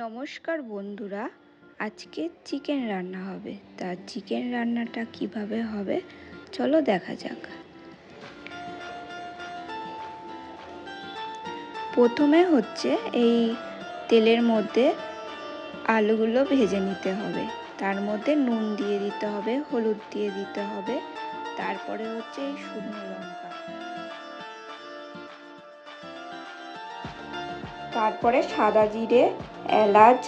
নমস্কার বন্ধুরা, আজকে চিকেন রান্না হবে। তা চিকেন রান্নাটা কীভাবে হবে? চলো দেখা যাক। প্রথমে হচ্ছে এই তেলের মধ্যে আলুগুলো ভেজে নিতে হবে। তার মধ্যে নুন দিয়ে দিতে হবে, হলুদ দিয়ে দিতে হবে। তারপরে হচ্ছে এই শুকনো লঙ্কা। তারপরে সাদা জিরে এলাচ,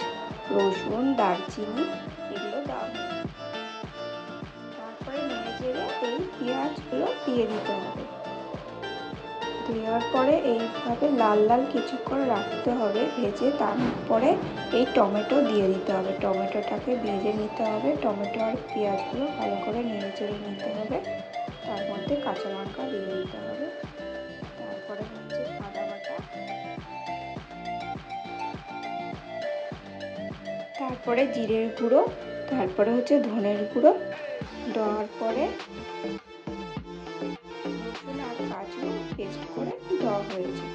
রসুন, দারচিনি, এগুলো দেওয়া তারপরে নেড়ে চেড়ে এই পেঁয়াজগুলো দিয়ে দিতে হবে। দেওয়ার পরে এইভাবে লাল লাল কিছুক্ষণ রাখতে হবে, ভেজে তারপরে এই টমেটো দিয়ে দিতে হবে। টমেটোটাকে ভেজে নিতে হবে। টমেটো আর পেঁয়াজগুলো ভালো করে নেড়ে চেড়ে নিতে হবে। তার মধ্যে কাঁচা লঙ্কা দিয়ে দিতে হবে। তারপরে হচ্ছে আদা তারপরে জিরের গুঁড়ো, তারপরে হচ্ছে ধনের গুঁড়ো দেওয়ার পরে আর কাজু পেস্ট করে দেওয়া হয়েছে।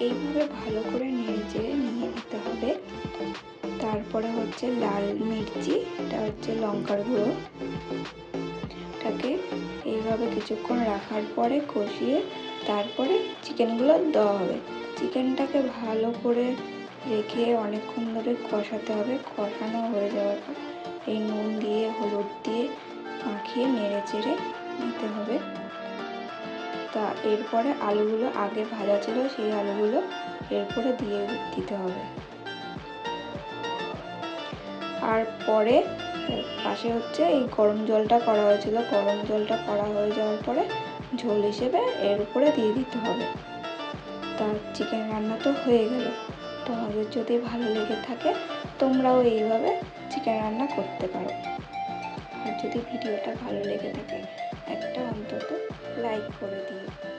এইভাবে ভালো করে নেড়ে নিয়ে নিতে হবে। তারপরে হচ্ছে লাল মির্চি, এটা হচ্ছে লঙ্কার গুঁড়ো। এটাকে এইভাবে কিছুক্ষণ রাখার পরে কষিয়ে তারপরে চিকেনগুলো দেওয়া হবে। চিকেনটাকে ভালো করে রেখে অনেকক্ষণ ধরে কষাতে হবে। কষানো হয়ে যাওয়ার পর এই নুন দিয়ে, হলুদ দিয়ে মাখিয়ে নেড়ে চেড়ে নিতে হবে। তা এরপরে আলুগুলো আগে ভাজা ছিল, সেই আলুগুলো এরপরে দিয়ে দিতে হবে। আর পরে পাশে হচ্ছে এই গরম জলটা করা হয়েছিল। গরম জলটা করা হয়ে যাওয়ার পরে ঝোল হিসেবে এর উপরে দিয়ে দিতে হবে। তার চিকেন রান্না তো হয়ে গেল। তোমাদের যদি ভালো লেগে থাকে, তোমরাও এইভাবে চিকেন রান্না করতে পারো। আর যদি ভিডিওটা ভালো লেগে থাকে, একটা অন্তত লাইক করে দিও।